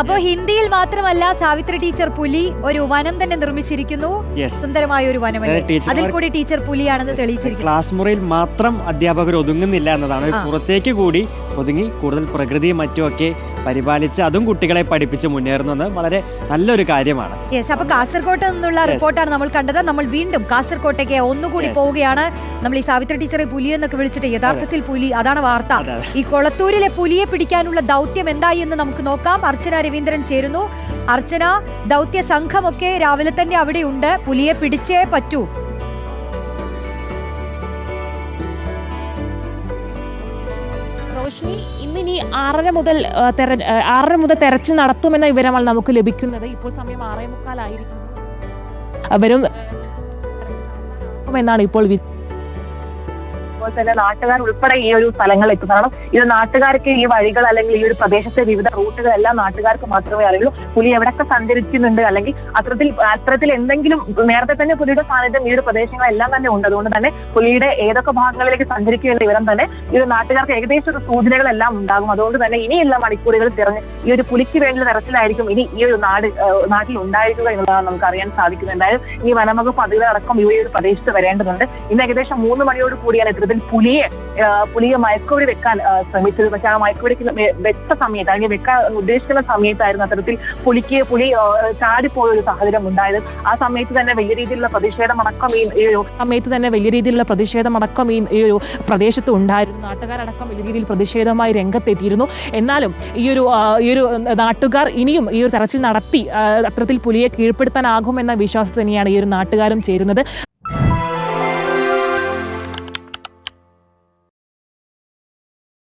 അപ്പോ ഹിന്ദിയിൽ മാത്രമല്ല സാവിത്രി ടീച്ചർ പുലി ഒരു വനം തന്നെ നിർമ്മിച്ചിരിക്കുന്നു. സുന്ദരമായ ഒരു വനം അതിൽ കൂടി ടീച്ചർ പുലിയാണെന്ന് തെളിയിച്ചിരിക്കുന്നു. ക്ലാസ് മുറിയിൽ മാത്രം അധ്യാപകർ ഒതുങ്ങുന്നില്ല എന്നതാണ്. പുറത്തേക്ക് കൂടി ഒതുങ്ങി കൂടുതൽ പ്രകൃതിയും മറ്റുമൊക്കെ പരിപാലിച്ച് അതും കുട്ടികളെ പഠിപ്പിച്ച് മുന്നേറുന്നത് വളരെ നല്ലൊരു കാര്യമാണ്. യെസ് അപ്പൊ കാസർകോട്ട് നിന്നുള്ള റിപ്പോർട്ടാണ് നമ്മൾ കണ്ടത്. നമ്മൾ വീണ്ടും കാസർകോട്ടേക്ക് ഒന്നുകൂടി പോവുകയാണ്. നമ്മൾ ഈ സാവിത്രി ടീച്ചറെ പുലി എന്നൊക്കെ വിളിച്ചിട്ട് യഥാർത്ഥത്തിൽ പുലി അതാണ് വാർത്ത. ഈ കൊളത്തൂരിലെ പുലിയെ പിടിക്കാനുള്ള ദൗത്യം എന്തായി എന്ന് നമുക്ക് നോക്കാം. അർച്ചന രവീന്ദ്രൻ ചേരുന്നു. അർച്ചന ദൗത്യ സംഘമൊക്കെ രാവിലെ തന്നെ അവിടെ ഉണ്ട് പുലിയെ പിടിച്ചേ പറ്റൂ. റോഷിനി ഇന്നിനി ആറര മുതൽ ആറര മുതൽ തെരച്ചിൽ നടത്തുമെന്ന വിവരമാണ് നമുക്ക് ലഭിക്കുന്നത്. ഇപ്പോൾ സമയം ആറേ മുക്കാലായിരിക്കും അവരും എന്നാണ് ഇപ്പോൾ അതുപോലെ തന്നെ നാട്ടുകാർ ഉൾപ്പെടെ ഈ ഒരു സ്ഥലങ്ങളിൽ എത്തുന്നത് കാരണം ഇത് നാട്ടുകാർക്ക് ഈ വഴികൾ അല്ലെങ്കിൽ ഈ ഒരു പ്രദേശത്തെ വിവിധ റൂട്ടുകൾ എല്ലാം നാട്ടുകാർക്ക് മാത്രമേ അറിയുള്ളൂ. പുലി എവിടെയൊക്കെ സഞ്ചരിക്കുന്നുണ്ട് അല്ലെങ്കിൽ അത്തരത്തിൽ അത്തരത്തിൽ എന്തെങ്കിലും നേരത്തെ തന്നെ പുലിയുടെ സാന്നിധ്യം ഈ ഒരു പ്രദേശങ്ങളെല്ലാം തന്നെ ഉണ്ട്. അതുകൊണ്ട് തന്നെ പുലിയുടെ ഏതൊക്കെ ഭാഗങ്ങളിലേക്ക് സഞ്ചരിക്കും എന്ന വിവരം തന്നെ ഈ ഒരു നാട്ടുകാർക്ക് ഏകദേശം ഒരു സൂചനകളെല്ലാം ഉണ്ടാകും. അതുകൊണ്ട് തന്നെ ഇനിയുള്ള മണിക്കൂറുകൾ തിരഞ്ഞ് ഈ ഒരു പുലിക്ക് വേണ്ടിയുള്ള തെരച്ചിലായിരിക്കും ഇനി ഈ ഒരു നാട് നാട്ടിൽ ഉണ്ടായിരിക്കുക എന്നുള്ളതാണ് നമുക്ക് അറിയാൻ സാധിക്കുന്നുണ്ടായത് ഈ വനംവകുപ്പ് അധികൃതരടക്കം ഈ ഒരു പ്രദേശത്ത് വരേണ്ടതുണ്ട്. ഇന്ന് ഏകദേശം മൂന്ന് മണിയോട് കൂടിയാണ് ഇത്തരത്തിൽ പുലിയെ പുലിയെ മയക്കുവെടി വെക്കാൻ ശ്രമിച്ചത്. പക്ഷെ ആ മയക്കുവെടിക്ക് വെച്ച സമയത്ത് അല്ലെങ്കിൽ വെക്കാൻ ഉദ്ദേശിക്കുന്ന സമയത്തായിരുന്നു അത്തരത്തിൽ പുലിക്ക് പുലി ചാടിപ്പോയ ഒരു സാഹചര്യം ഉണ്ടായത്. ആ സമയത്ത് തന്നെ വലിയ രീതിയിലുള്ള പ്രതിഷേധമടക്കം ഈ സമയത്ത് തന്നെ വലിയ രീതിയിലുള്ള പ്രതിഷേധമടക്കം ഈ ഈ ഒരു പ്രദേശത്ത് ഉണ്ടായിരുന്നു. നാട്ടുകാരടക്കം വലിയ രീതിയിൽ പ്രതിഷേധമായി രംഗത്തെത്തിയിരുന്നു. എന്നാലും ഈ ഒരു ഈ ഒരു നാട്ടുകാർ ഇനിയും ഈ ഒരു തെരച്ചിൽ നടത്തി അത്തരത്തിൽ പുലിയെ കീഴ്പ്പെടുത്താനാകുമെന്ന വിശ്വാസം തന്നെയാണ് ഈ ഒരു നാട്ടുകാരും ചേരുന്നത്.